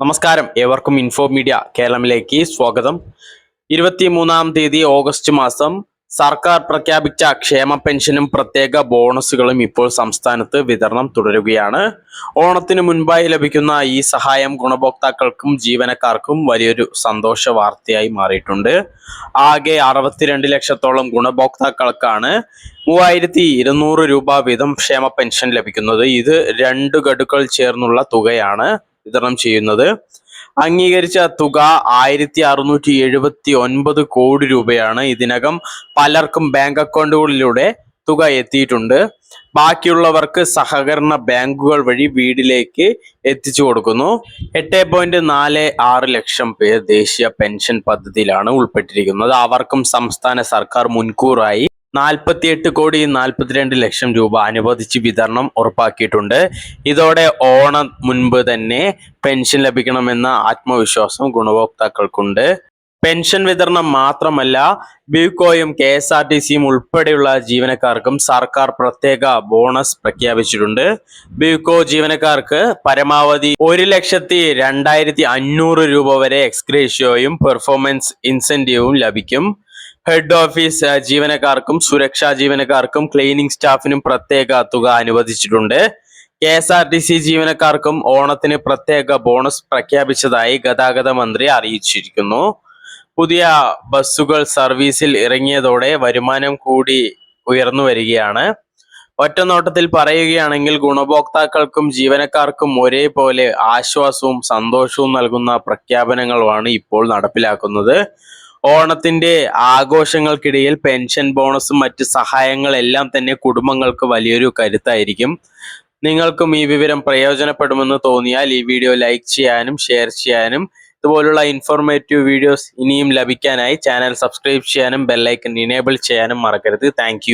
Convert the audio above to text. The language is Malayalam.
നമസ്കാരം. ഏവർക്കും ഇൻഫോ മീഡിയ കേരളത്തിലേക്ക് സ്വാഗതം. ഇരുപത്തിമൂന്നാം തീയതി ഓഗസ്റ്റ് മാസം സർക്കാർ പ്രഖ്യാപിച്ച ക്ഷേമ പെൻഷനും പ്രത്യേക ബോണസുകളും ഇപ്പോൾ സംസ്ഥാനത്ത് വിതരണം തുടരുകയാണ്. ഓണത്തിന് മുൻപായി ലഭിക്കുന്ന ഈ സഹായം ഗുണഭോക്താക്കൾക്കും ജീവനക്കാർക്കും വലിയൊരു സന്തോഷ വാർത്തയായി മാറിയിട്ടുണ്ട്. ആകെ അറുപത്തിരണ്ട് ലക്ഷത്തോളം ഗുണഭോക്താക്കൾക്കാണ് മൂവായിരത്തി ഇരുന്നൂറ് രൂപ വീതം ക്ഷേമ പെൻഷൻ ലഭിക്കുന്നത്. ഇത് രണ്ട് ഗഡുക്കൾ ചേർന്നുള്ള തുകയാണ്. വിതരണം ചെയ്യുന്നത്. അംഗീകരിച്ച തുക ആയിരത്തി അറുന്നൂറ്റി എഴുപത്തി ഒൻപത് കോടി രൂപയാണ്. ഇതിനകം പലർക്കും ബാങ്ക് അക്കൗണ്ടുകളിലൂടെ തുക എത്തിയിട്ടുണ്ട്. ബാക്കിയുള്ളവർക്ക് സഹകരണ ബാങ്കുകൾ വഴി വീടിലേക്ക് എത്തിച്ചു കൊടുക്കുന്നു. എട്ട് പോയിന്റ് നാല് ആറ് ലക്ഷം പേർ ദേശീയ പെൻഷൻ പദ്ധതിയിലാണ് ഉൾപ്പെട്ടിരിക്കുന്നത്. അവർക്കും സംസ്ഥാന സർക്കാർ മുൻകൂറായി നാൽപ്പത്തിയെട്ട് കോടി നാൽപ്പത്തിരണ്ട് ലക്ഷം രൂപ അനുവദിച്ച് വിതരണം ഉറപ്പാക്കിയിട്ടുണ്ട്. ഇതോടെ ഓണം മുൻപ് തന്നെ പെൻഷൻ ലഭിക്കണമെന്ന ആത്മവിശ്വാസം ഗുണഭോക്താക്കൾക്കുണ്ട്. പെൻഷൻ വിതരണം മാത്രമല്ല ബ്യൂക്കോയും കെ എസ് ആർ ടി സിയും ഉൾപ്പെടെയുള്ള ജീവനക്കാർക്കും സർക്കാർ പ്രത്യേക ബോണസ് പ്രഖ്യാപിച്ചിട്ടുണ്ട്. ബ്യൂക്കോ ജീവനക്കാർക്ക് പരമാവധി ഒരു ലക്ഷത്തി രണ്ടായിരത്തി അഞ്ഞൂറ് രൂപ വരെ എക്സ്ക്രേഷ്യോയും പെർഫോമൻസ് ഇൻസെന്റീവും ലഭിക്കും. ഹെഡ് ഓഫീസ് ജീവനക്കാർക്കും സുരക്ഷാ ജീവനക്കാർക്കും ക്ലീനിംഗ് സ്റ്റാഫിനും പ്രത്യേക തുക അനുവദിച്ചിട്ടുണ്ട്. K S R T C ജീവനക്കാർക്കും ഓണത്തിന് പ്രത്യേക ബോണസ് പ്രഖ്യാപിച്ചതായി ഗതാഗത മന്ത്രി അറിയിച്ചിരിക്കുന്നു. പുതിയ ബസ്സുകൾ സർവീസിൽ ഇറങ്ങിയതോടെ വരുമാനം കൂടി ഉയർന്നു വരികയാണ്. ഒറ്റ നോട്ടത്തിൽ പറയുകയാണെങ്കിൽ ഗുണഭോക്താക്കൾക്കും ജീവനക്കാർക്കും ഒരേപോലെ ആശ്വാസവും സന്തോഷവും നൽകുന്ന പ്രഖ്യാപനങ്ങളുമാണ് ഇപ്പോൾ നടപ്പിലാക്കുന്നത്. ഓണത്തിന്റെ ആഘോഷങ്ങൾക്കിടയിൽ പെൻഷൻ ബോണസും മറ്റ് സഹായങ്ങളെല്ലാം തന്നെ കുടുംബങ്ങൾക്ക് വലിയൊരു കരുത്തായിരിക്കും. നിങ്ങൾക്കും ഈ വിവരം പ്രയോജനപ്പെടുമെന്ന് തോന്നിയാൽ ഈ വീഡിയോ ലൈക്ക് ചെയ്യാനും ഷെയർ ചെയ്യാനും ഇതുപോലുള്ള ഇൻഫോർമേറ്റീവ് വീഡിയോസ് ഇനിയും ലഭിക്കാനായി ചാനൽ സബ്സ്ക്രൈബ് ചെയ്യാനും ബെല്ലൈക്കൺ ഇനേബിൾ ചെയ്യാനും മറക്കരുത്. താങ്ക്